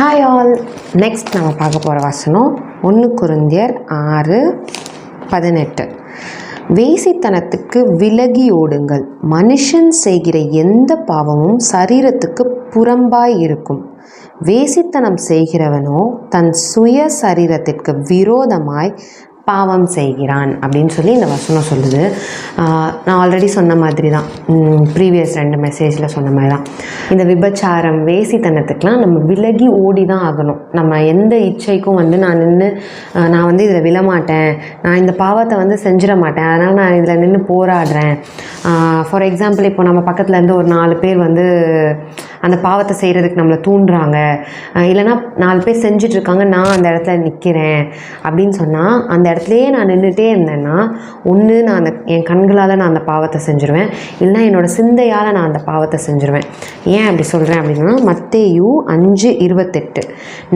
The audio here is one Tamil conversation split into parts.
ஹாய் ஆல் நெக்ஸ்ட் நம்ம பார்க்க போகிற வசனம் ஒன்று குருந்தியர் ஆறு பதினெட்டு. வேசித்தனத்துக்கு விலகி ஓடுங்கள். மனுஷன் செய்கிற எந்த பாவமும் சரீரத்துக்கு புறம்பாய் இருக்கும். வேசித்தனம் செய்கிறவனோ தன் சுய சரீரத்திற்கு விரோதமாய் பாவம் செய்கிறான் அப்படின்னு சொல்லி இந்த வசனம் சொல்லுது. நான் ஆல்ரெடி சொன்ன மாதிரி தான் ப்ரீவியஸ் ரெண்டு மெசேஜில் சொன்ன மாதிரி தான் இந்த விபச்சாரம் வேசித்தனத்துக்கெலாம் நம்ம விலகி ஓடி தான் ஆகணும். நம்ம எந்த இச்சைக்கும் வந்து நான் நின்று நான் வந்து இதில் விழமாட்டேன். நான் இந்த பாவத்தை வந்து செஞ்சிட மாட்டேன். அதனால் நான் இதில் நின்று போராடுறேன். ஃபார் எக்ஸாம்பிள் இப்போ நம்ம பக்கத்துலேருந்து ஒரு நாலு பேர் வந்து அந்த பாவத்தை செய்கிறதுக்கு நம்மளை தூண்டுறாங்க. இல்லைனா இல்லைன்னா நாலு பேர் செஞ்சிட்ருக்காங்க நான் அந்த இடத்துல நிற்கிறேன் அப்படின்னு சொன்னால் அந்த இடத்துலையே நான் நின்றுட்டே இருந்தேன்னா ஒன்று நான் அந்த என் கண்களால் நான் அந்த பாவத்தை செஞ்சுருவேன். இல்லைனா என்னோடய சிந்தையால் நான் அந்த பாவத்தை செஞ்சுருவேன். ஏன் அப்படி சொல்கிறேன் அப்படின்னா மத்தேயு அஞ்சு இருபத்தெட்டு.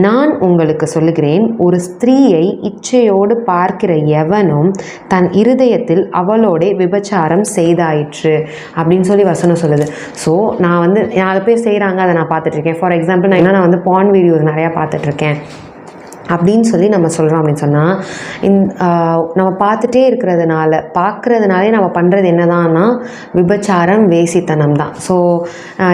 நான் உங்களுக்கு சொல்லுகிறேன் ஒரு ஸ்திரீயை இச்சையோடு பார்க்கிற எவனும் தன் இருதயத்தில் அவளோட விபச்சாரம் செய்தாயிற்று அப்படின்னு சொல்லி வசனம் சொல்லுது. ஸோ நான் வந்து நாலு பேர் செய்கிறாங்க அதை நான் பார்த்துட்ருக்கேன். ஃபார் எக்ஸாம்பிள் நான் என்ன நான் வந்து பான் வீடியோஸ் நிறையா பார்த்துட்ருக்கேன் அப்படின்னு சொல்லி நம்ம சொல்கிறோம் அப்படின்னு சொன்னால் இந் நம்ம பார்த்துட்டே இருக்கிறதுனால பார்க்குறதுனாலே நம்ம பண்ணுறது என்னதான்னா விபச்சாரம் வேசித்தனம் தான். ஸோ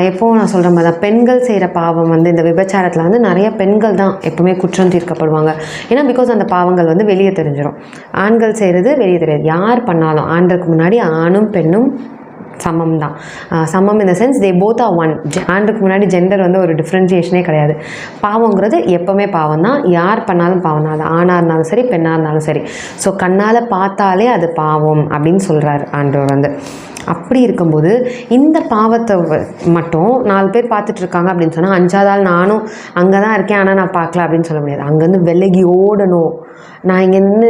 எப்போவும் நான் சொல்கிற மாதிரி தான் பெண்கள் செய்கிற பாவம் வந்து இந்த விபச்சாரத்தில் வந்து நிறைய பெண்கள் தான் எப்பவுமே குற்றம் தீர்க்கப்படுவாங்க. ஏன்னா பிகாஸ் அந்த பாவங்கள் வந்து வெளியே தெரிஞ்சிடும் ஆண்கள் செய்கிறது வெளியே தெரியாது. யார் பண்ணாலும் ஆண்களுக்கு முன்னாடி ஆணும் பெண்ணும் சமம் தான் சமம் இந்த sense they both are one ஆண்டுக்கு முன்னாடி ஜெண்டர் வந்து ஒரு டிஃப்ரென்சியேஷனே கிடையாது. பாவங்கிறது எப்போவுமே பாவம் தான் யார் பண்ணாலும் பாவம் தான் அது ஆணாக இருந்தாலும் சரி பெண்ணாக இருந்தாலும் சரி. ஸோ கண்ணால் பார்த்தாலே அது பாவம் அப்படின்னு சொல்கிறார் ஆண்டவர் வந்து. அப்படி இருக்கும்போது இந்த பாவத்தை மட்டும் நாலு பேர் பார்த்துட்டு இருக்காங்க அப்படின்னு சொன்னால் அஞ்சாவது ஆள் நானும் அங்கே தான் இருக்கேன் ஆனால் நான் பார்க்கல அப்படின்னு சொல்ல முடியாது. அங்கேருந்து விலகி ஓடணும். நான் இங்கேருந்து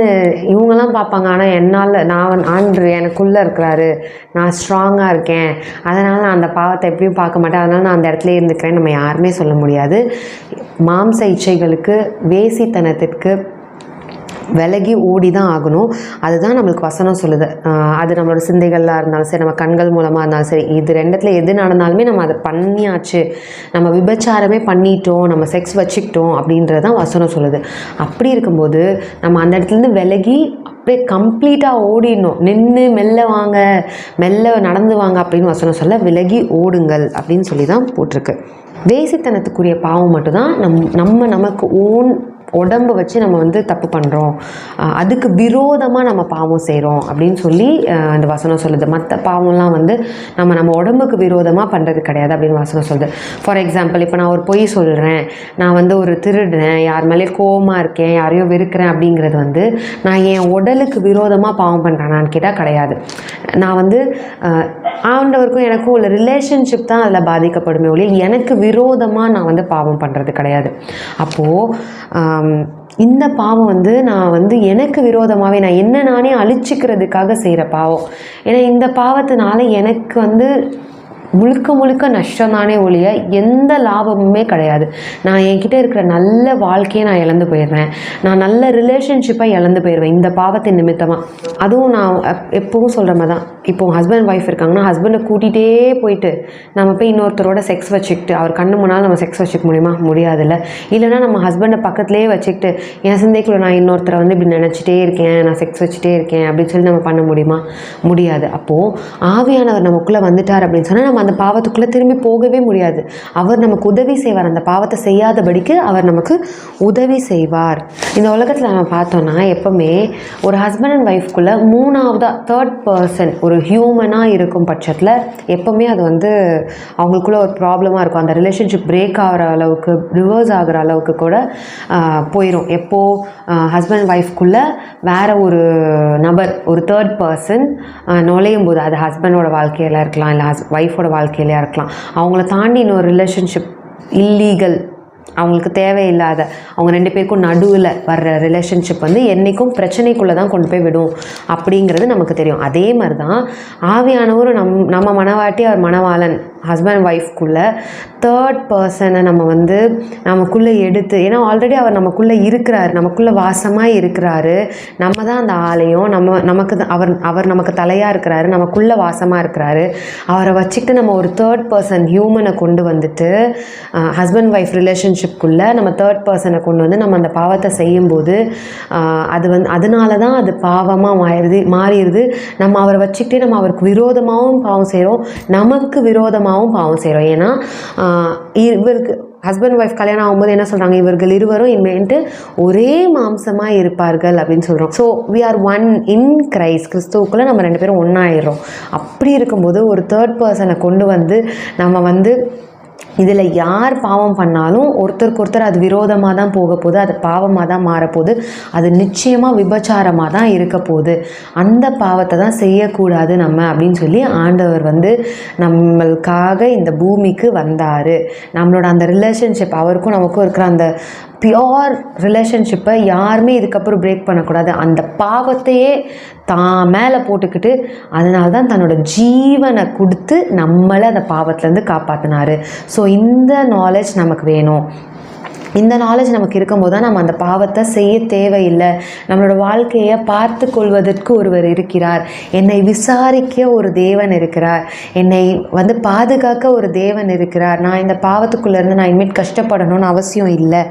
இவங்கெல்லாம் பார்ப்பாங்க ஆனால் என்னால் நான் ஆண்டு எனக்குள்ளே இருக்கிறாரு. நான் ஸ்ட்ராங்காக இருக்கேன். அதனால் நான் அந்த பாவத்தை எப்படியும் பார்க்க மாட்டேன். அதனால் நான் அந்த இடத்துல இருந்துக்கிறேன் நம்ம யாருமே சொல்ல முடியாது. மாம்ச இச்சைகளுக்கு வேசித்தனத்திற்கு விலகி ஓடி தான் ஆகணும். அதுதான் நம்மளுக்கு வசனம் சொல்லுது. அது நம்மளோட சிந்தைகளாக இருந்தாலும் சரி நம்ம கண்கள் மூலமாக இருந்தாலும் சரி இது ரெண்டத்தில் எது நடந்தாலுமே நம்ம அதை பண்ணியாச்சு. நம்ம விபச்சாரமே பண்ணிட்டோம் நம்ம செக்ஸ் வச்சுக்கிட்டோம் அப்படின்றது தான் வசனம் சொல்லுது. அப்படி இருக்கும்போது நம்ம அந்த இடத்துலேருந்து விலகி அப்படியே கம்ப்ளீட்டாக ஓடிடணும். நின்று மெல்ல வாங்க மெல்ல நடந்து வாங்க அப்படின்னு வசனம் சொல்ல விலகி ஓடுங்கள் அப்படின்னு சொல்லி தான் போட்டிருக்கு. வேசித்தனத்துக்குரிய பாவம் மட்டும்தான் நம் நம்ம நமக்கு ஓன் உடம்பு வச்சு நம்ம வந்து தப்பு பண்ணுறோம் அதுக்கு விரோதமாக நம்ம பாவம் செய்கிறோம் அப்படின்னு சொல்லி அந்த வசனம் சொல்லுது. மற்ற பாவம்லாம் வந்து நம்ம நம்ம உடம்புக்கு விரோதமாக பண்ணுறது கிடையாது அப்படின்னு வசனம் சொல்லுது. ஃபார் எக்ஸாம்பிள் இப்போ நான் ஒரு பொய் சொல்கிறேன் நான் வந்து ஒரு திருடுறேன். யார் மேலே கோவமாக இருக்கேன் யாரையோ வெறுக்கிறேன் அப்படிங்கிறது வந்து நான் என் உடலுக்கு விரோதமாக பாவம் பண்ணுறேனான்னு கேட்டால் கிடையாது. நான் வந்து ஆண்டவருக்கும் எனக்கும் உள்ள ரிலேஷன்ஷிப் தான் அதில் பாதிக்கப்படுமே ஒழிய எனக்கு விரோதமாக நான் வந்து பாவம் பண்ணுறது கிடையாது. அப்போது இந்த பாவம் வந்து நான் வந்து எனக்கு விரோதமாகவே நான் என்ன நானே அழிச்சிக்கிறதுக்காக செய்கிற பாவம். ஏன்னா இந்த பாவத்தினால எனக்கு வந்து முழுக்க முழுக்க நஷ்டம் தானே ஒழிய எந்த லாபமுமே கிடையாது. நான் என்கிட்ட இருக்கிற நல்ல வாழ்க்கையை நான் இழந்து போயிடுறேன். நான் நல்ல ரிலேஷன்ஷிப்பை இழந்து போயிடுவேன் இந்த பாவத்தின் நிமித்தமாக அதுவும் நான் எப்பவும் சொல்கிற மாதிரி தான். இப்போ ஹஸ்பண்ட் ஒய்ஃப் இருக்காங்கன்னா ஹஸ்பண்டை கூட்டிகிட்டே போயிட்டு நம்ம போய் இன்னொருத்தரோட செக்ஸ் வச்சுக்கிட்டு அவர் கண்ணு முன்னால் நம்ம செக்ஸ் வச்சுக்க முடியுமா? முடியாதுல்ல. இல்லைன்னா நம்ம ஹஸ்பண்டை பக்கத்துலேயே வச்சுக்கிட்டு என் சிந்தைக்குள்ள நான் இன்னொருத்தரை வந்து இப்படி நினச்சிட்டே இருக்கேன் நான் செக்ஸ் வச்சுட்டே இருக்கேன் அப்படின்னு சொல்லி நம்ம பண்ண முடியுமா? முடியாது. அப்போது ஆவியானவர் நமக்குள்ளே வந்துட்டார் அப்படின்னு சொன்னால் நம்ம அந்த பாவத்துக்குள்ளே திரும்பி போகவே முடியாது. அவர் நமக்கு உதவி செய்வார். அந்த பாவத்தை செய்யாதபடிக்கு அவர் நமக்கு உதவி செய்வார். இந்த உலகத்தில் நம்ம பார்த்தோன்னா எப்போவுமே ஒரு ஹஸ்பண்ட் அண்ட் ஒய்ஃப்குள்ளே மூணாவதாக தேர்ட் பர்சன் ஒரு ஹியூமனாக இருக்கும் பட்சத்தில் எப்போவுமே அது வந்து அவங்களுக்குள்ள ஒரு ப்ராப்ளமாக இருக்கும். அந்த ரிலேஷன்ஷிப் பிரேக் ஆகிற அளவுக்கு ரிவர்ஸ் ஆகிற அளவுக்கு கூட போயிடும் எப்போது ஹஸ்பண்ட் ஒய்ஃப்குள்ளே வேற ஒரு நபர் ஒரு தேர்ட் பர்சன் நுழையும் போது அது ஹஸ்பண்டோட வாழ்க்கையில் இருக்கலாம் இல்லை ஹஸ் ஒய்ஃபோட வாழ்க்கையிலையா இருக்கலாம். அவங்கள தாண்டி இன்னொரு ரிலேஷன்ஷிப் இல்லீகல் அவங்களுக்கு தேவையில்லாத அவங்க ரெண்டு பேருக்கும் நடுவில் வர்ற ரிலேஷன்ஷிப் வந்து என்றைக்கும் பிரச்சனைக்குள்ளே தான் கொண்டு போய் விடும் அப்படிங்கிறது நமக்கு தெரியும். அதே மாதிரி தான் ஆவியானவரும் நம் நம்ம மனவாட்டி அவர் மனவாளன் ஹஸ்பண்ட் ஒய்ஃப்குள்ளே தேர்ட் பர்சனை நம்ம வந்து நமக்குள்ளே எடுத்து ஏன்னா ஆல்ரெடி அவர் நமக்குள்ளே இருக்கிறாரு நமக்குள்ளே வாசமாக இருக்கிறாரு. நம்ம தான் அந்த ஆலயம் நம்ம நமக்கு தான் அவர் அவர் நமக்கு தலையாக இருக்கிறாரு நமக்குள்ளே வாசமாக இருக்கிறாரு. அவரை வச்சுக்கிட்டு நம்ம ஒரு தேர்ட் பர்சன் ஹியூமனை கொண்டு வந்துட்டு ஹஸ்பண்ட் ஒய்ஃப் ரிலேஷன்ஷிப்குள்ளே நம்ம தேர்ட் பர்சனை கொண்டு வந்து நம்ம அந்த பாவத்தை செய்யும்போது அது வந்து அதனால தான் அது பாவமாக மாறிடுது மாறிடுது. நம்ம அவரை வச்சுக்கிட்டே நம்ம அவருக்கு விரோதமாகவும் பாவம் செய்கிறோம் நமக்கு விரோதமாக அம்மாவும் பாவம் செய்கிறோம் ஏன்னா இவருக்கு ஹஸ்பண்ட் ஒய்ஃப் கல்யாணம் ஆகும்போது என்ன சொல்கிறாங்க இவர்கள் இருவரும் இனிமேட்டு ஒரே மாம்சமாக இருப்பார்கள் அப்படின்னு சொல்கிறோம் so we are one in Christ கிறிஸ்துவுக்குள்ளே நம்ம ரெண்டு பேரும் ஒன்றாயிடுறோம் அப்படி இருக்கும்போது ஒரு தேர்ட் பர்சனை கொண்டு வந்து நம்ம வந்து இதில் யார் பாவம் பண்ணாலும் ஒருத்தருக்கு ஒருத்தர் அது விரோதமாக தான் போக போகுது அது பாவமாக தான் மாறப்போகுது அது நிச்சயமாக விபச்சாரமாக தான் இருக்க போகுது அந்த பாவத்தை தான் செய்யக்கூடாது நம்ம அப்படின்னு சொல்லி ஆண்டவர் வந்து நம்மளுக்காக இந்த பூமிக்கு வந்தார். நம்மளோட அந்த ரிலேஷன்ஷிப் அவருக்கும் நமக்கும் இருக்கிற அந்த பியோர் ரிலேஷன்ஷிப்பை யாருமே இதுக்கப்புறம் பிரேக் பண்ணக்கூடாது. அந்த பாவத்தையே தான் மேலே போட்டுக்கிட்டு அதனால தான் தன்னோட ஜீவனை கொடுத்து நம்மளை அந்த பாவத்துலேருந்து காப்பாற்றினாரு ஸோ இந்த நாலேஜ் நமக்கு வேணும். இந்த நாலேஜ் நமக்கு இருக்கும்போது தான் நம்ம அந்த பாவத்தை செய்ய தேவையில்லை. நம்மளோட வாழ்க்கையை பார்த்து கொள்வதற்கு ஒருவர் இருக்கிறார். என்னை விசாரிக்க ஒரு தேவன் இருக்கிறார். என்னை வந்து பாதுகாக்க ஒரு தேவன் இருக்கிறார். நான் இந்த பாவத்துக்குள்ளேருந்து நான் இனிமேட் கஷ்டப்படணும்னு அவசியம் இல்லை.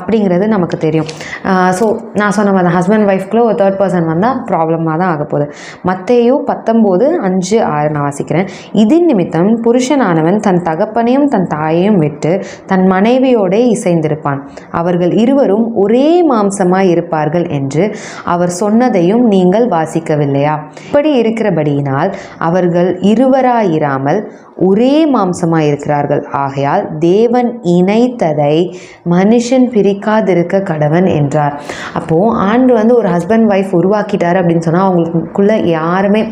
அப்படிங்கிறது நமக்கு தெரியும். ஸோ நான் சொன்ன மாதிரி ஹஸ்பண்ட் ஒய்ஃப்குள்ளே ஒரு தேர்ட் பர்சன் வந்தால் ப்ராப்ளமாக தான் ஆக போகுது மத்தேயு பத்தொம்போது அஞ்சு ஆறு நான் வாசிக்கிறேன். இதன் நிமித்தம் புருஷனானவன் தன் தகப்பனையும் தன் தாயையும் விட்டு தன் மனைவியோடே இசைந்திருப்பான். அவர்கள் இருவரும் ஒரே மாம்சமாய் இருப்பார்கள் என்று அவர் சொன்னதையும் நீங்கள் வாசிக்கவில்லையா? இப்படி இருக்கிறபடியினால் அவர்கள் இருவராயிராமல் ஒரே மாம்சமாக இருக்கிறார்கள் ஆகையால் தேவன் இணைத்ததை மனுஷன் பிரிக்காதிருக்க கடவன் என்றார். அப்போது ஆண்டு வந்து ஒரு ஹஸ்பண்ட் ஒய்ஃப் உருவாக்கிட்டார் அப்படின்னு சொன்னால் அவங்களுக்குள்ளே யாருமே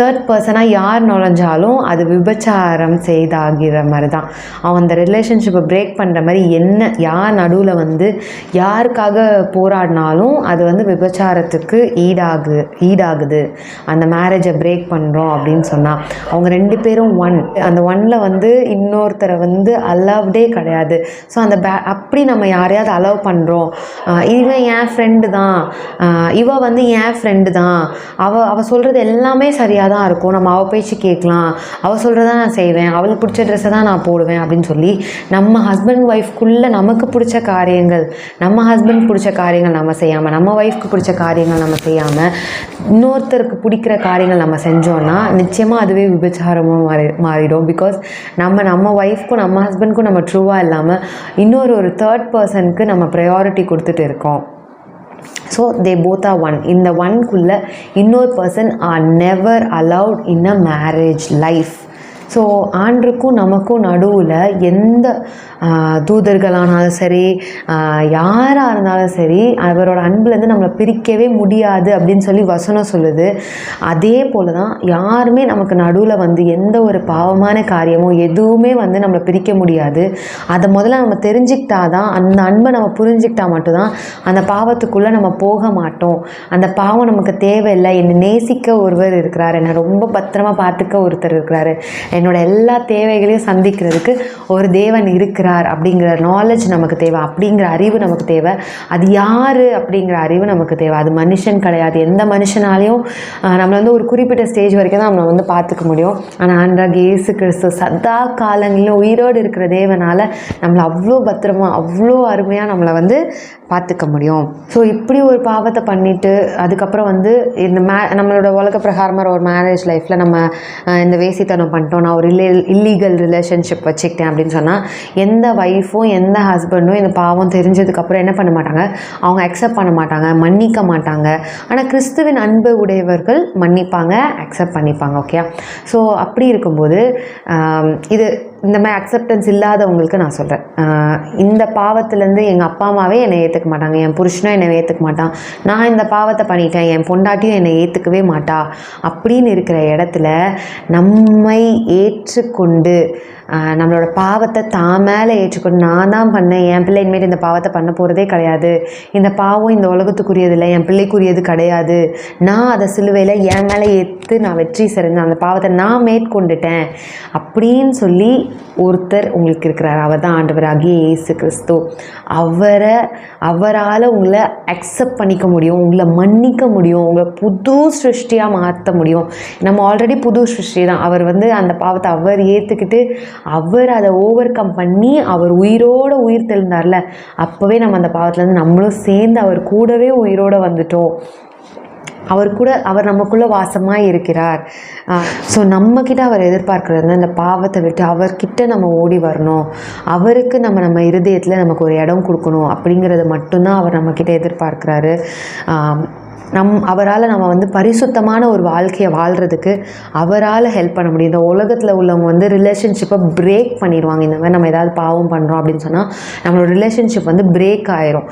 தேர்ட் பர்சனாக யார் நுழைஞ்சாலும் அது விபச்சாரம் செய்தாகிற மாதிரி தான் அவன் அந்த ரிலேஷன்ஷிப்பை பிரேக் பண்ணுற மாதிரி என்ன யார் நடுவில் வந்து யாருக்காக போராடினாலும் அது வந்து விபச்சாரத்துக்கு ஈடாகு ஈடாகுது. அந்த மேரேஜை பிரேக் பண்ணுறோம் அப்படின்னு சொன்னால் அவங்க ரெண்டு பேரும் ஒன் அந்த ஒன்ல வந்து இன்னொருத்தரை வந்து அலவ்டே கிடையாது. ஸோ அந்த பே அப்படி நம்ம யாரையாவது அலோவ் பண்ணுறோம் இவன் என் ஃப்ரெண்டு தான். இவ வந்து என் ஃப்ரெண்டு தான். அவ அவள் சொல்கிறது எல்லாமே சரியாக தான் இருக்கும். நம்ம அவள் பேச்சு கேட்கலாம். அவள் சொல்கிறத நான் செய்வேன். அவளுக்கு பிடிச்ச ட்ரெஸ்ஸை தான் நான் போடுவேன் அப்படின்னு சொல்லி நம்ம ஹஸ்பண்ட் ஒய்ஃப்குள்ளே நமக்கு பிடிச்ச காரியங்கள் நம்ம ஹஸ்பண்ட் பிடிச்ச காரியங்கள் நம்ம செய்யாமல் நம்ம ஒய்ஃப்க்கு பிடிச்ச காரியங்கள் நம்ம செய்யாமல் இன்னொருத்தருக்கு பிடிக்கிற காரியங்கள் நம்ம செஞ்சோன்னா நிச்சயமாக அதுவே விபச்சாரமாக மாறி மாறிடும். பிகாஸ் நம்ம நம்ம ஒய்ஃப்க்கும் நம்ம ஹஸ்பண்ட்க்கும் நம்ம ட்ரூவாக இல்லாமல் இன்னொரு ஒரு தேர்ட் பர்சனுக்கு நம்ம ப்ரையாரிட்டி கொடுத்துட்டு இருக்கோம். So they both are one இந்த ஒன்குள்ளே இன்னொரு person are never allowed in a marriage life so ஆண்டுக்கும் நமக்கும் நடுவில் எந்த தூதர்களானாலும் சரி யாராக இருந்தாலும் சரி அவரோட அன்புலேருந்து நம்மளை பிரிக்கவே முடியாது அப்படின்னு சொல்லி வசனம் சொல்லுது. அதே போல் தான் யாருமே நமக்கு நடுவில் வந்து எந்த ஒரு பாவமான காரியமோ எதுவுமே வந்து நம்மளை பிரிக்க முடியாது. அதை முதல்ல நம்ம தெரிஞ்சுக்கிட்டா தான் அந்த அன்பை நம்ம புரிஞ்சுக்கிட்டா மட்டும்தான் அந்த பாவத்துக்குள்ளே நம்ம போக மாட்டோம். அந்த பாவம் நமக்கு தேவையில்லை. என்னை நேசிக்க ஒருவர் இருக்கிறார். என்னை ரொம்ப பத்திரமா பார்த்துக்க ஒருத்தர் இருக்கிறாரு. என்னோட எல்லா தேவைகளையும் சந்திக்கிறதுக்கு ஒரு தேவன் இருக்கிறார் அப்படிங்கிற நாலேஜ் நமக்கு தேவை அப்படிங்கிற அறிவு நமக்கு தேவை. அது யார் அப்படிங்கிற அறிவு நமக்கு தேவை. அது மனுஷன் கிடையாது. எந்த மனுஷனாலையும் நம்மளை வந்து ஒரு குறிப்பிட்ட ஸ்டேஜ் வரைக்கும் தான் நம்மளை வந்து பார்த்துக்க முடியும். ஆனால் ஆண்டாக இயேசு கிறிஸ்து சதா காலங்களிலும் உயிரோடு இருக்கிற தேவனால் நம்மளை அவ்வளோ பத்திரமா அவ்வளோ அருமையாக நம்மளை வந்து பார்த்துக்க முடியும். ஸோ இப்படி ஒரு பாவத்தை பண்ணிவிட்டு அதுக்கப்புறம் வந்து இந்த மே நம்மளோட உலக பிரகாரமாக ஒரு மேரேஜ் லைஃப்பில் நம்ம இந்த வேசித்தனம் பண்ணிட்டோம். நான் ஒரு இல்லை இல்லீகல் ரிலேஷன்ஷிப் வச்சுக்கிட்டேன் அப்படின்னு சொன்னால் எந்த ஒய்ஃபும் எந்த ஹஸ்பண்டும் இந்த பாவம் தெரிஞ்சதுக்கப்புறம் என்ன பண்ண மாட்டாங்க? அவங்க அக்செப்ட் பண்ண மாட்டாங்க மன்னிக்க மாட்டாங்க. ஆனால் கிறிஸ்துவின் அன்பு உடையவர்கள் மன்னிப்பாங்க அக்செப்ட் பண்ணிப்பாங்க ஓகே ஸோ அப்படி இருக்கும்போது இது இந்த மாதிரி அக்செப்டன்ஸ் இல்லாதவங்களுக்கு நான் சொல்கிறேன் இந்த பாவத்துலேருந்து எங்கள் அப்பா அம்மாவே என்னை ஏற்றுக்க மாட்டாங்க. என் புருஷனும் என்னை ஏற்றுக்க மாட்டான். நான் இந்த பாவத்தை பண்ணிட்டேன். என் பொண்டாட்டியும் என்னை ஏற்றுக்கவே மாட்டா. அப்படின்னு இருக்கிற இடத்துல நம்மை ஏற்றுக்கொண்டு நம்மளோட பாவத்தை தான் மேலே ஏற்றுக்கொண்டு நான் தான் பண்ணேன். என் பிள்ளை இனிமேல் இந்த பாவத்தை பண்ண போகிறதே கிடையாது. இந்த பாவம் இந்த உலகத்துக்குரியது இல்லை. என் பிள்ளைக்குரியது கிடையாது. நான் அதை சிலுவையில் என் மேலே ஏற்று நான் வெற்றி சிறந்தேன் அந்த பாவத்தை நான் மேற்கொண்டுட்டேன். அப்படின்னு சொல்லி ஒருத்தர் உங்களுக்கு இருக்கிறார். அவர் தான் ஆண்டவராகிய இயேசு கிறிஸ்து. அவரை அவரால் உங்களை அக்செப்ட் பண்ணிக்க முடியும் உங்களை மன்னிக்க முடியும் உங்களை புது சிருஷ்டியாக மாற்ற முடியும். நம்ம ஆல்ரெடி புது சிருஷ்டி தான். அவர் வந்து அந்த பாவத்தை அவர் ஏற்றுக்கிட்டு அவர் அதை ஓவர் கம் பண்ணி அவர் உயிரோட உயிர் தெழுந்தார்ல. அப்போவே நம்ம அந்த பாவத்துலேருந்து நம்மளும் சேர்ந்து அவர் கூடவே உயிரோடு வந்துட்டோம். அவர் கூட அவர் நமக்குள்ளே வாசமாக இருக்கிறார். ஸோ நம்மக்கிட்ட அவர் எதிர்பார்க்கறது அந்த பாவத்தை விட்டு அவர்கிட்ட நம்ம ஓடி வரணும். அவருக்கு நம்ம நம்ம இருதயத்தில் நமக்கு ஒரு இடம் கொடுக்கணும் அப்படிங்கிறது மட்டும்தான் அவர் நம்மக்கிட்ட எதிர்பார்க்குறாரு. நம் அவரால் நம்ம வந்து பரிசுத்தமான ஒரு வாழ்க்கையை வாழ்கிறதுக்கு அவரால் ஹெல்ப் பண்ண முடியும். இந்த உலகத்தில் உள்ளவங்க வந்து ரிலேஷன்ஷிப்பை பிரேக் பண்ணிடுவாங்க. இந்த மாதிரி நம்ம ஏதாவது பாவம் பண்ணுறோம் அப்படின்னு சொன்னால் நம்மளோட ரிலேஷன்ஷிப் வந்து பிரேக் ஆயிரும்.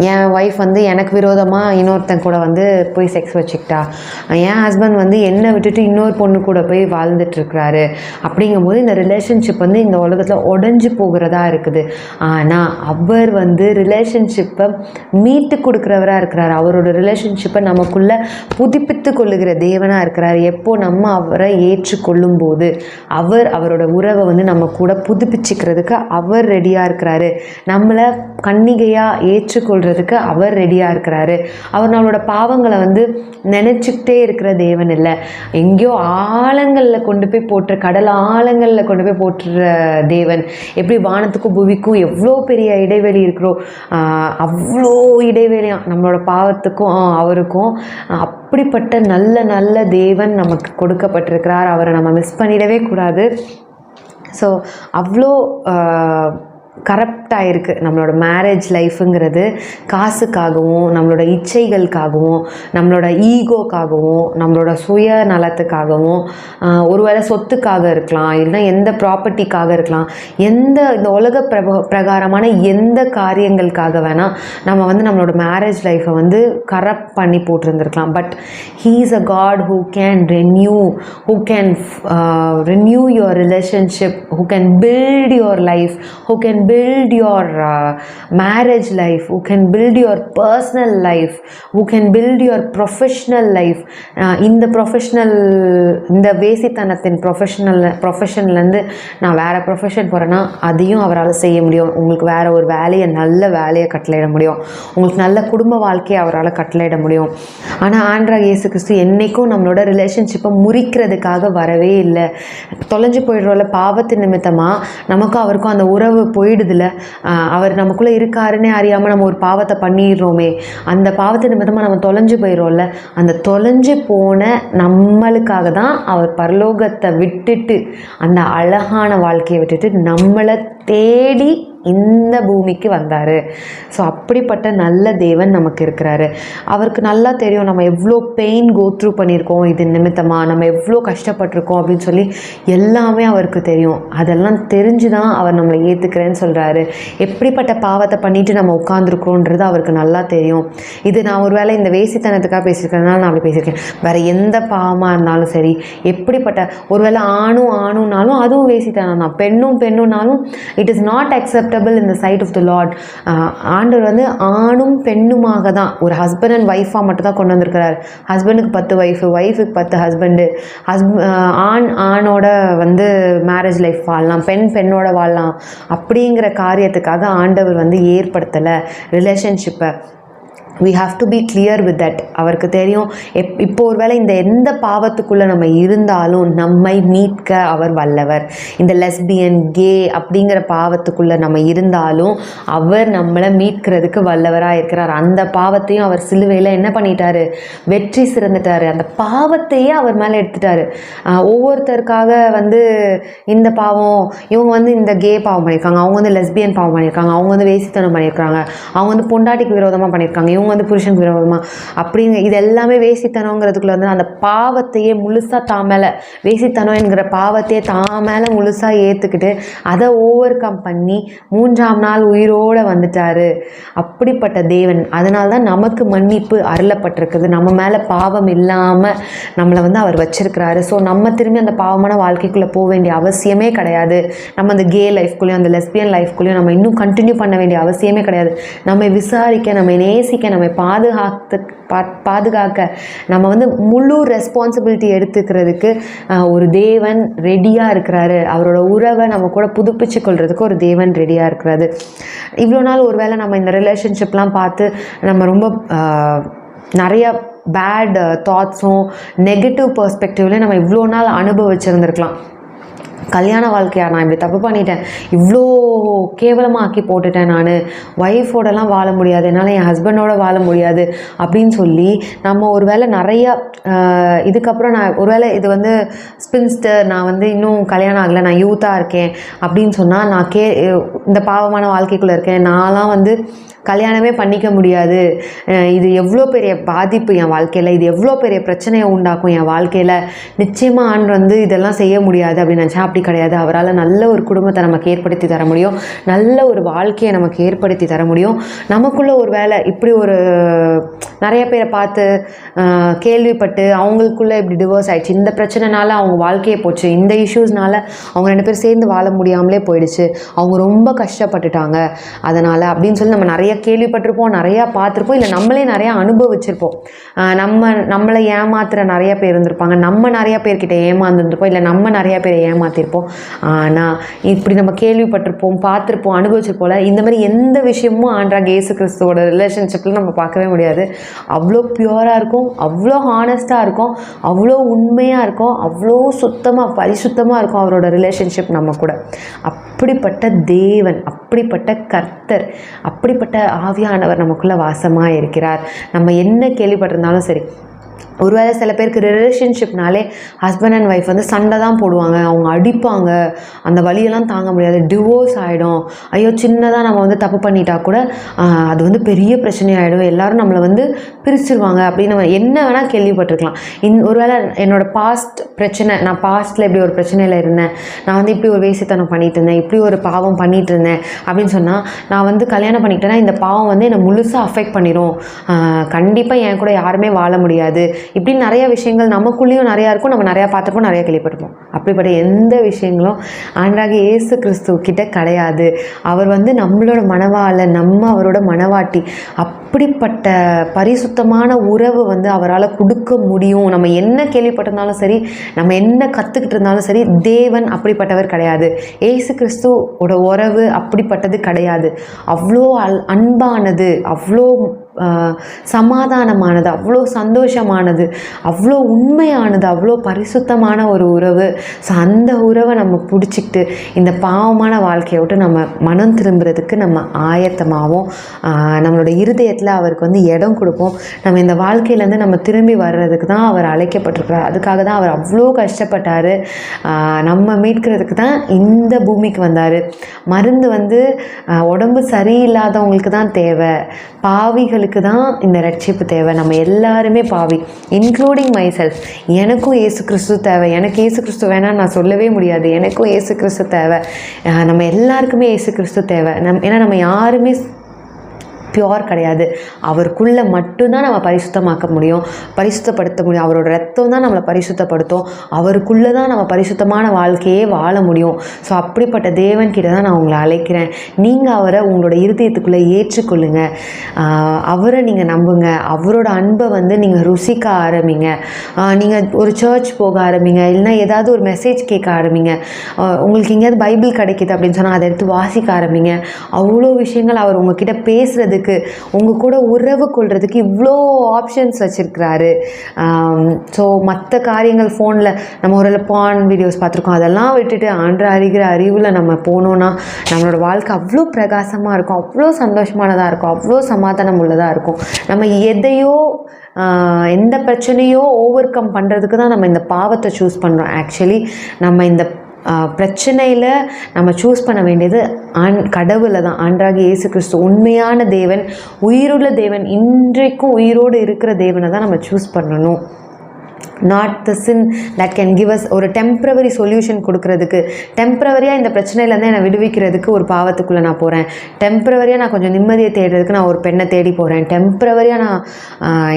என் ஒய்ஃப் வந்து எனக்கு விரோதமாக இன்னொருத்தன் கூட வந்து போய் செக்ஸ் வச்சுக்கிட்டா. என் ஹஸ்பண்ட் வந்து என்னை விட்டுட்டு இன்னொரு பொண்ணு கூட போய் வாழ்ந்துட்டுருக்கிறாரு அப்படிங்கும்போது இந்த ரிலேஷன்ஷிப் வந்து இந்த உலகத்தில் உடஞ்சி போகிறதா இருக்குது. ஆனால் அவர் வந்து ரிலேஷன்ஷிப்பை மீட்டு கொடுக்குறவராக இருக்கிறார். அவரோட ரிலே ரிலேஷன்ஷிப்பை நமக்குள்ளே புதுப்பித்து கொள்ளுகிற தேவனாக இருக்கிறார். எப்போ நம்ம அவரை ஏற்றுக்கொள்ளும் போது அவர் அவரோட உறவை வந்து நம்ம கூட புதுப்பிச்சுக்கிறதுக்கு அவர் ரெடியாக இருக்கிறாரு. நம்மளை கன்னிகையாக ஏற்றுக்கொள்கிறதுக்கு அவர் ரெடியாக இருக்கிறாரு. அவர் நம்மளோட பாவங்களை வந்து நினச்சிக்கிட்டே இருக்கிற தேவன் இல்லை. எங்கேயோ ஆழங்களில் கொண்டு போய் போட்டுற கடல் ஆழங்களில் கொண்டு போய் போட்டுற தேவன். எப்படி வானத்துக்கும் புவிக்கும் எவ்வளோ பெரிய இடைவெளி இருக்கிறோ அவ்வளோ இடைவெளியாக நம்மளோட பாவத்துக்கும் அவருக்கும் அப்படிப்பட்ட நல்ல நல்ல தேவன் நமக்கு கொடுக்கப்பட்டிருக்கிறார். அவரை நம்ம மிஸ் பண்ணிடவே கூடாது. ஸோ அவ்வளோ கரப்டாக இருக்குது நம்மளோட மேரேஜ் லைஃபுங்கிறது காசுக்காகவும் நம்மளோட இச்சைகளுக்காகவும் நம்மளோட ஈகோக்காகவும் நம்மளோட சுய நலத்துக்காகவும் ஒருவேளை சொத்துக்காக இருக்கலாம் இல்லைன்னா எந்த ப்ராப்பர்ட்டிக்காக இருக்கலாம் எந்த இந்த உலக பிரப பிரகாரமான எந்த காரியங்களுக்காக வேணால் நம்ம வந்து நம்மளோட மேரேஜ் லைஃப்பை வந்து கரப்ட் பண்ணி போட்டிருந்துருக்கலாம். But he is a God who can renew who can renew your relationship who can build your life who can can build your uh, marriage life who can build your personal life who can build your professional life. Uh, இந்த ப்ரொஃபஷ்னல் இந்த வேசித்தனத்தின் ப்ரொஃபஷனல் ப்ரொஃபஷன்லேருந்து நான் வேறு ப்ரொஃபஷன் போகிறேன்னா அதையும் அவரால் செய்ய முடியும். உங்களுக்கு வேறு ஒரு வேலையை நல்ல வேலையை கட்டளையிட முடியும். உங்களுக்கு நல்ல குடும்ப வாழ்க்கையை அவரால் கட்டளையிட முடியும். ஆனால் ஆண்ட்ரா இயேசு கிறிஸ்து என்றைக்கும் நம்மளோட ரிலேஷன்ஷிப்பை முறிக்கிறதுக்காக வரவே இல்லை. தொலைஞ்சு போயிடுறோம்ல பாவத்து நிமித்தமாக நமக்கும் அவருக்கும் அந்த உறவு போயிடுதுல. அவர் நமக்குள்ளே இருக்காருன்னே அறியாமல் நம்ம ஒரு பாவத்தை பண்ணிடுறோமே. அந்த பாவத்து நிமித்தமாக நம்ம தொலைஞ்சு போயிடுறோம்ல அந்த தொலைஞ்சு போன நம்மளுக்காக தான் அவர் பரலோகத்தை விட்டுட்டு அந்த அழகான வாழ்க்கையை விட்டுட்டு நம்மளை தேடி இந்த பூமிக்கு வந்தார். ஸோ அப்படிப்பட்ட நல்ல தேவன் நமக்கு இருக்கிறாரு. அவருக்கு நல்லா தெரியும் நம்ம எவ்வளோ பெயின் கோ த்ரூ பண்ணியிருக்கோம் இது நிமித்தமாக நம்ம எவ்வளோ கஷ்டப்பட்டிருக்கோம் அப்படின்னு சொல்லி எல்லாமே அவருக்கு தெரியும். அதெல்லாம் தெரிஞ்சு தான் அவர் நம்மளை ஏற்றுக்கிறேன்னு சொல்கிறாரு எப்படிப்பட்ட பாவத்தை பண்ணிட்டு நம்ம உட்காந்துருக்கோன்றது அவருக்கு நல்லா தெரியும். இது நான் ஒரு வேளை இந்த வேசித்தனத்துக்காக பேசியிருக்கிறதுனால நான் அப்படி பேசியிருக்கேன். வேறு எந்த பாவமாக இருந்தாலும் சரி எப்படிப்பட்ட ஒருவேளை ஆணும் ஆணும்னாலும் அதுவும் வேசித்தனம் தான். பெண்ணும் பெண்ணுனாலும் it is not acceptable in the sight of the Lord ஆண்டவர் வந்து ஆணும் பெண்ணுமாக தான் ஒரு ஹஸ்பண்ட் அண்ட் ஒய்ஃபாக மட்டும் தான் கொண்டு வந்திருக்கிறார் ஹஸ்பண்டுக்கு பத்து ஒய்ஃபு ஒய்ஃபுக்கு பத்து ஹஸ்பண்டு ஹஸ்ப ஆண் ஆணோட வந்து மேரேஜ் லைஃப் வாழலாம் பெண் பெண்ணோட வாழலாம். அப்படிங்கிற காரியத்துக்காக ஆண்டவர் வந்து ஏற்படுத்தலை ரிலேஷன்ஷிப்பை we have to be clear with that அவருக்கு தெரியும். எப் இப்போ ஒருவேளை இந்த எந்த பாவத்துக்குள்ளே நம்ம இருந்தாலும் நம்மை மீட்க அவர் வல்லவர். இந்த லெஸ்பியன் கே அப்படிங்கிற பாவத்துக்குள்ளே நம்ம இருந்தாலும் அவர் நம்மளை மீட்கிறதுக்கு வல்லவராக இருக்கிறார். அந்த பாவத்தையும் அவர் சிலுவையில் என்ன பண்ணிட்டாரு? வெற்றி சிறந்துட்டாரு. அந்த பாவத்தையே அவர் மேலே எடுத்துட்டாரு. ஒவ்வொருத்தருக்காக வந்து இந்த பாவம் இவங்க வந்து இந்த கே பாவம் பண்ணியிருக்காங்க. அவங்க வந்து லெஸ்பியன் பாவம் பண்ணியிருக்காங்க. அவங்க வந்து வேசித்தனம் பண்ணியிருக்காங்க. அவங்க வந்து பொண்டாட்டிக்கு விரோதமாக பண்ணியிருக்காங்க. இவங்க இவங்க வந்து புருஷனுக்கு விரோதமா அப்படிங்க இது எல்லாமே வேசித்தனங்கிறதுக்குள்ள வந்து அந்த பாவத்தையே முழுசாக தான் மேலே வேசித்தனம் என்கிற பாவத்தையே தான் மேலே முழுசாக ஏற்றுக்கிட்டு அதை ஓவர் கம் பண்ணி மூன்றாம் நாள் உயிரோடு வந்துட்டாரு. அப்படிப்பட்ட தேவன். அதனால தான் நமக்கு மன்னிப்பு அருளப்பட்டிருக்குது. நம்ம மேலே பாவம் இல்லாமல் நம்மளை வந்து அவர் வச்சிருக்கிறாரு. ஸோ நம்ம திரும்பி அந்த பாவமான வாழ்க்கைக்குள்ளே போக வேண்டிய அவசியமே கிடையாது. நம்ம அந்த கே லைஃப்குள்ளேயும் அந்த லெஸ்பியன் லைஃப்குள்ளேயும் நம்ம இன்னும் கண்டினியூ பண்ண வேண்டிய அவசியமே கிடையாது. நம்ம விசாரிக்க நம்ம நேசிக்க நம்மை பாதுகாத்து பா பாதுகாக்க நம்ம வந்து முழு ரெஸ்பான்சிபிலிட்டி எடுத்துக்கிறதுக்கு ஒரு தேவன் ரெடியாக இருக்கிறாரு. அவரோட உறவை நம்ம கூட புதுப்பிச்சு கொள்றதுக்கு ஒரு தேவன் ரெடியாக இருக்கிறாரு. இவ்வளோ நாள் ஒருவேளை நம்ம இந்த ரிலேஷன்ஷிப்லாம் பார்த்து நம்ம ரொம்ப நிறைய பேட் தாட்ஸும் நெகட்டிவ் பர்ஸ்பெக்டிவ்லேயும் நம்ம இவ்வளோ நாள் அனுபவிச்சிருந்துருக்கலாம். கல்யாண வாழ்க்கையா? நான் இப்படி தப்பு பண்ணிட்டேன். இவ்வளோ கேவலமாக ஆக்கி போட்டுட்டேன் நான். ஒய்ஃபோடலாம் வாழ முடியாது. என்னால் என் ஹஸ்பண்டோட வாழ முடியாது அப்படின்னு சொல்லி நம்ம ஒரு வேளை நிறையா இதுக்கப்புறம் நான் ஒருவேளை இது வந்து ஸ்பின்ஸ்டர் நான் வந்து இன்னும் கல்யாணம் ஆகலை. நான் யூத்தாக இருக்கேன் அப்படின்னு சொன்னால் நான் கே இந்த பாவமான வாழ்க்கைக்குள்ளே இருக்கேன். நான்லாம் வந்து கல்யாணமே பண்ணிக்க முடியாது. இது எவ்வளோ பெரிய பாதிப்பு என் வாழ்க்கையில் இது எவ்வளோ பெரிய பிரச்சனையை உண்டாக்கும் என் வாழ்க்கையில். நிச்சயமாக ஆண்டு வந்து இதெல்லாம் செய்ய முடியாது அப்படின்னு நினச்சா அப்படி கிடையாது. அவரால் நல்ல ஒரு குடும்பத்தை நமக்கு ஏற்படுத்தி தர முடியும். நல்ல ஒரு வாழ்க்கையை நமக்கு ஏற்படுத்தி தர முடியும். நமக்குள்ள ஒரு வேலை இப்படி ஒரு நிறைய பேரை பார்த்து கேள்விப்பட்டு அவங்களுக்குள்ள இப்படி டிவோர்ஸ் ஆயிடுச்சு. இந்த பிரச்சனைனால அவங்க வாழ்க்கையே போச்சு. இந்த இஷ்யூஸ்னால அவங்க ரெண்டு பேரும் சேர்ந்து வாழ முடியாமலே போயிடுச்சு. அவங்க ரொம்ப கஷ்டப்பட்டுட்டாங்க. அதனால் அப்படின்னு சொல்லி நம்ம நிறைய கேள்விப்பட்டிருப்போம் நிறையா பார்த்துருப்போம் இல்லை நம்மளே நிறையா அனுபவிச்சிருப்போம். நம்ம நம்மளை ஏமாத்துகிற நிறைய பேர் இருந்திருப்பாங்க. நம்ம நிறையா பேர்கிட்ட ஏமாந்துருப்போம் இல்லை நம்ம நிறையா பேரை ஏமாத்திருப்போம். ஆனால் இப்படி நம்ம கேள்விப்பட்டிருப்போம் பார்த்துருப்போம் அனுபவிச்சிருப்போம்ல இந்த மாதிரி எந்த விஷயமும் ஆண்ட்ராக இயேசு கிறிஸ்துவோட ரிலேஷன்ஷிப்பில் நம்ம பார்க்கவே முடியாது. அவ்வளோ பியூராக இருக்கும் அவ்வளோ ஹானஸ்ட்டாக இருக்கும் அவ்வளோ உண்மையாக இருக்கும் அவ்வளோ சுத்தமாக பரிசுத்தமாக இருக்கும் அவரோட ரிலேஷன்ஷிப் நம்ம கூட. அப்படிப்பட்ட தேவன் அப்படிப்பட்ட கர்த்தர் அப்படிப்பட்ட ஆவியானவர் நமக்குள்ள வாசமாக இருக்கிறார். நம்ம என்ன கேள்விப்பட்டிருந்தாலும் சரி ஒருவேளை சில பேருக்கு ரிலேஷன்ஷிப்னாலே ஹஸ்பண்ட் அண்ட் ஒய்ஃப் வந்து சண்டை தான் போடுவாங்க. அவங்க அடிப்பாங்க. அந்த வலியெல்லாம் தாங்க முடியாது. டிவோர்ஸ் ஆகிடும் ஐயோ சின்னதாக நம்ம வந்து தப்பு பண்ணிட்டா கூட அது வந்து பெரிய பிரச்சனையாகிடும் எல்லாரும் நம்மளை வந்து பிரிச்சிருவாங்க அப்படின்னு நம்ம என்ன வேணால் கேள்விப்பட்டிருக்கலாம். இன் ஒருவேளை என்னோட பாஸ்ட் பிரச்சனை நான் பாஸ்ட்டில் இப்படி ஒரு பிரச்சனையில் இருந்தேன். நான் வந்து இப்படி ஒரு வேசித்தனம் பண்ணிகிட்டு இருந்தேன். இப்படி ஒரு பாவம் பண்ணிகிட்டு இருந்தேன். அப்படின்னு சொன்னால் நான் வந்து கல்யாணம் பண்ணிக்கிட்டேன்னா இந்த பாவம் வந்து என்னை முழுசாக அஃபெக்ட் பண்ணிடும் கண்டிப்பாக என் கூட யாருமே வாழ முடியாது. இப்படி நிறைய விஷயங்கள் நமக்குள்ளேயும் நிறையா இருக்கும். நம்ம நிறையா பார்த்துருப்போம் நிறையா கேள்விப்பட்டிருப்போம். அப்படிப்பட்ட எந்த விஷயங்களும் ஆண்டாக இயேசு கிறிஸ்து கிட்ட கிடையாது. அவர் வந்து நம்மளோட மனவாள நம்ம அவரோட மனவாட்டி அப்படிப்பட்ட பரிசுத்தமான உறவு வந்து அவரால் கொடுக்க முடியும். நம்ம என்ன கேள்விப்பட்டிருந்தாலும் சரி நம்ம என்ன கற்றுக்கிட்டு இருந்தாலும் சரி தேவன் அப்படிப்பட்டவர் கிடையாது. ஏசு கிறிஸ்துவோட உறவு அப்படிப்பட்டது கிடையாது. அவ்வளோ அல் அன்பானது அவ்வளோ சமாதானமானது அவ்வளோ சந்தோஷமானது அவ்வளோ உண்மையானது அவ்வளோ பரிசுத்தமான ஒரு உறவு. ஸோ அந்த உறவை நம்ம பிடிச்சிக்கிட்டு இந்த பாவமான வாழ்க்கையை விட்டு நம்ம மனம் திரும்புறதுக்கு நம்ம ஆயத்தமாகவும் நம்மளோட இருதயத்தில் அவருக்கு வந்து இடம் கொடுப்போம். நம்ம இந்த வாழ்க்கையிலேருந்து நம்ம திரும்பி வர்றதுக்கு தான் அவர் அழைக்கப்பட்டிருக்கிறார். அதுக்காக தான் அவர் அவ்வளோ கஷ்டப்பட்டார். நம்ம மீட்கிறதுக்கு தான் இந்த பூமிக்கு வந்தார். மருந்து வந்து உடம்பு சரியில்லாதவங்களுக்கு தான் தேவை. பாவிகளுக்கு தான் இந்த ரட்சிப்பு தேவை. நம்ம எல்லாருமே பாவி இன்க்ளூடிங் மை செல்ஃப் எனக்கும் ஏசு கிறிஸ்து தேவை. எனக்கு ஏசு கிறிஸ்து வேணாம் நான் சொல்லவே முடியாது. எனக்கும் ஏசு கிறிஸ்து தேவை. நம்ம எல்லாருக்குமே ஏசு கிறிஸ்து தேவை. நம் ஏன்னா நம்ம யாருமே பியோர் கிடையாது. அவருக்குள்ளே மட்டும்தான் நம்ம பரிசுத்தமாக்க முடியும். பரிசுத்தப்படுத்த முடியும். அவரோட ரத்தம் தான் நம்மளை பரிசுத்தப்படுத்தும். அவருக்குள்ளே தான் நம்ம பரிசுத்தமான வாழ்க்கையே வாழ முடியும். ஸோ அப்படிப்பட்ட தேவன் கிட்ட தான் நான் உங்களை அழைக்கிறேன். நீங்கள் அவரை உங்களோட இருதயத்துக்குள்ளே ஏற்றுக்கொள்ளுங்க. அவரை நீங்கள் நம்புங்க. அவரோட அன்பை வந்து நீங்கள் ருசிக்க ஆரம்பிங்க. நீங்கள் ஒரு சர்ச் போக ஆரம்பிங்க. இல்லைன்னா ஏதாவது ஒரு மெசேஜ் கேட்க ஆரம்பிங்க. உங்களுக்கு எங்கேயாவது பைபிள் கிடைக்குது அப்படின்னு சொன்னால் அதை எடுத்து வாசிக்க ஆரம்பிங்க. அவ்வளோ விஷயங்கள் அவர் உங்ககிட்ட இருக்குது உங்கள் கூட உறவு கொள்றதுக்கு இவ்வளோ ஆப்ஷன்ஸ் வச்சுருக்கிறாரு. ஸோ மற்ற காரியங்கள் ஃபோனில் நம்ம ஒரு பான் வீடியோஸ் பார்த்துருக்கோம். அதெல்லாம் விட்டுட்டு ஆண்டு அறிகிற அறிவில் நம்ம போனோன்னா நம்மளோட வாழ்க்கை அவ்வளோ பிரகாசமாக இருக்கும். அவ்வளோ சந்தோஷமானதாக இருக்கும். அவ்வளோ சமாதானம் உள்ளதாக இருக்கும். நம்ம எதையோ எந்த பிரச்சனையோ ஓவர் கம் பண்ணுறதுக்கு தான் நம்ம இந்த பாவத்தை சூஸ் பண்ணுறோம் ஆக்சுவலி நம்ம இந்த பிரச்சனையில் நம்ம சூஸ் பண்ண வேண்டியது ஆண் கடவுளை தான். ஆண்டாகி இயேசு கிறிஸ்து உண்மையான தேவன் உயிருள்ள தேவன் இன்றைக்கும் உயிரோடு இருக்கிற தேவனை தான் நம்ம சூஸ் பண்ணணும். Not the sin that can give us ஒரு டெம்ப்ரவரி சொல்யூஷன் கொடுக்கறதுக்கு. டெம்ப்ரவரியாக இந்த பிரச்சனையிலேருந்து என்னை விடுவிக்கிறதுக்கு ஒரு பாவத்துக்குள்ளே நான் போகிறேன் டெம்ப்ரவரியாக நான் கொஞ்சம் நிம்மதியை தேடுறதுக்கு நான் ஒரு பெண்ணை தேடி போகிறேன் டெம்ப்ரவரியாக நான்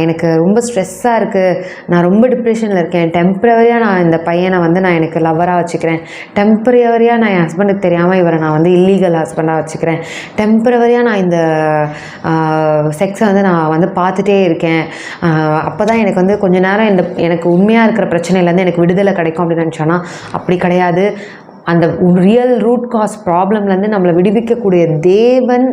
எனக்கு ரொம்ப ஸ்ட்ரெஸ்ஸாக இருக்குது நான் ரொம்ப டிப்ரெஷனில் இருக்கேன். டெம்ப்ரவரியாக நான் இந்த பையனை வந்து நான் எனக்கு லவராக வச்சுக்கிறேன். டெம்ப்ரவரியாக நான் என் ஹஸ்பண்டுக்கு தெரியாமல் இவரை நான் வந்து இல்லீகல் ஹஸ்பண்டாக வச்சுக்கிறேன். டெம்ப்ரவரியாக நான் இந்த செக்ஸை வந்து நான் வந்து பார்த்துட்டே இருக்கேன். அப்போ தான் எனக்கு வந்து கொஞ்ச நேரம் இந்த எனக்கு உண்மையாக இருக்கிற பிரச்சனையிலேருந்து எனக்கு விடுதலை கிடைக்கும் அப்படின்னு நினச்சோன்னா அப்படி கிடையாது. அந்த ரியல் ரூட் காஸ் ப்ராப்ளம்லேருந்து நம்மளை விடுவிக்கக்கூடிய தேவன்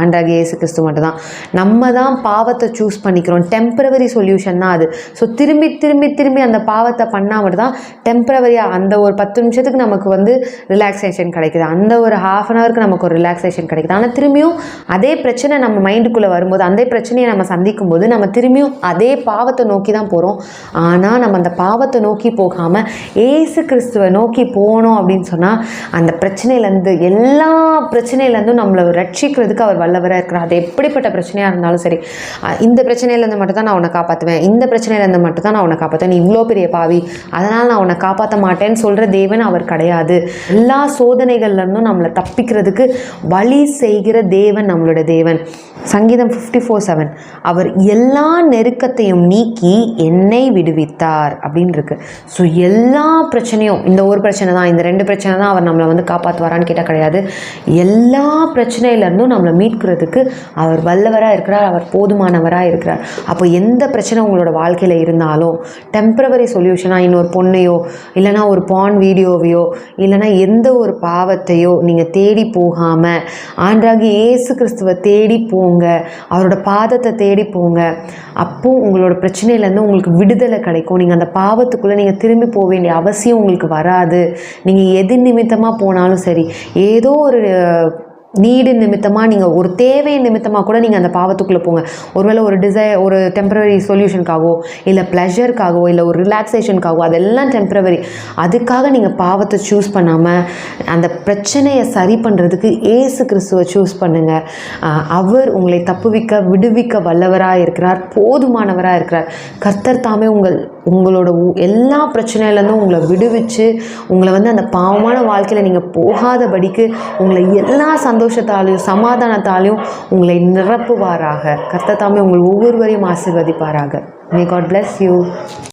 ஆண்டாக இயேசு கிறிஸ்து மட்டும்தான். நம்ம தான் பாவத்தை சூஸ் பண்ணிக்கிறோம். டெம்பரவரி சொல்யூஷன் தான் அது. ஸோ திரும்பி திரும்பி திரும்பி அந்த பாவத்தை பண்ணால் மட்டும்தான் டெம்பரவரியாக அந்த ஒரு பத்து நிமிஷத்துக்கு நமக்கு வந்து ரிலாக்ஸேஷன் கிடைக்குது. அந்த ஒரு ஹாஃப் அன் ஹவருக்கு நமக்கு ஒரு ரிலாக்ஸேஷன் கிடைக்குது. ஆனால் திரும்பியும் அதே பிரச்சனை நம்ம மைண்டுக்குள்ளே வரும்போது அதே பிரச்சனையை நம்ம சந்திக்கும் போது நம்ம திரும்பியும் அதே பாவத்தை நோக்கி தான் போகிறோம் ஆனால் நம்ம அந்த பாவத்தை நோக்கி போகாமல் ஏசு கிறிஸ்துவை நோக்கி போனோம் அப்படின்னு சொன்னால் அந்த பிரச்சனையிலேருந்து எல்லா பிரச்சனையிலேருந்தும் நம்மளை ரட்சிக்கிறதுக்கு அவர் வல்லவராக இருக்கிறார் அது எப்படிப்பட்ட பிரச்சனையாக இருந்தாலும் சரி இந்த பிரச்சனையிலேருந்து மட்டும் தான் நான் உன்னை காப்பாற்றுவேன் இந்த பிரச்சனையிலேருந்து மட்டும் தான் நான் உன்னை காப்பாற்றுவேன் நீ இவ்வளோ பெரிய பாவி. அதனால் நான் உன்னை காப்பாற்ற மாட்டேன்னு சொல்கிற தேவன் அவர் கிடையாது. எல்லா சோதனைகள்லேருந்தும் நம்மளை தப்பிக்கிறதுக்கு வழி செய்கிற தேவன் நம்மளோட தேவன். சங்கீதம் ஃபிஃப்டி ஃபோர் செவன் அவர் எல்லா நெருக்கத்தையும் நீக்கி என்னை விடுவித்தார் அப்படின்னு இருக்கு ஸோ எல்லா பிரச்சனையும் இந்த ஒரு பிரச்சனை தான் இந்த ரெண்டு பிரச்சனை தான் அவர் நம்மளை வந்து காப்பாற்றுவாரான்னு கேட்டால் கிடையாது. எல்லா பிரச்சனையிலேருந்தும் நம்மளை மீட்கிறதுக்கு அவர் வல்லவராக இருக்கிறார் அவர் போதுமானவராக இருக்கிறார். அப்போ எந்த பிரச்சனை உங்களோட வாழ்க்கையில் இருந்தாலும் டெம்பரவரி சொல்யூஷனாக இன்னொரு பொண்ணையோ இல்லைனா ஒரு பான் வீடியோவையோ இல்லைனா எந்த ஒரு பாவத்தையோ நீங்கள் தேடி போகாமல் ஆண்டாகி ஏசு கிறிஸ்துவை தேடி போங்க. அவரோட பாதத்தை தேடி போங்க. அப்போ உங்களோட பிரச்சனையிலேருந்து உங்களுக்கு விடுதலை கிடைக்கும். நீங்கள் அந்த பாவத்துக்குள்ளே நீங்கள் திரும்பி போக வேண்டிய அவசியம் உங்களுக்கு வராது. நீங்கள் எது நிமித்தமாக போனாலும் சரி. ஏதோ ஒரு நீடு நிமித்தமாக நீங்கள் ஒரு தேவை நிமித்தமாக கூட நீங்கள் அந்த பாவத்துக்குள்ளே போங்க. ஒருவேளை ஒரு டிசை ஒரு டெம்பரரி சொல்யூஷனுக்காகவோ இல்லை ப்ளஷருக்காகவோ இல்லை ஒரு ரிலாக்ஸேஷனுக்காகவோ அதெல்லாம் டெம்பரவரி அதுக்காக நீங்கள் பாவத்தை சூஸ் பண்ணாமல் அந்த பிரச்சனையை சரி பண்ணுறதுக்கு ஏசு கிறிஸ்துவை சூஸ் பண்ணுங்கள் அவர் உங்களை தப்புவிக்க விடுவிக்க வல்லவராக இருக்கிறார் போதுமானவராக இருக்கிறார். கர்த்தர் தாமே உங்கள் உங்களோட உ- எல்லா பிரச்சனையிலேருந்தும் உங்களை விடுவிச்சு உங்களை வந்து அந்த பாவமான வாழ்க்கையில் நீங்கள் போகாதபடிக்கு உங்களை எல்லா சந்தோஷத்தாலையும் சமாதானத்தாலையும் உங்களை நிரப்புவாராக. கர்த்த தாமே உங்கள் ஒவ்வொருவரையும் ஆசிர்வதிப்பாராக. May God bless you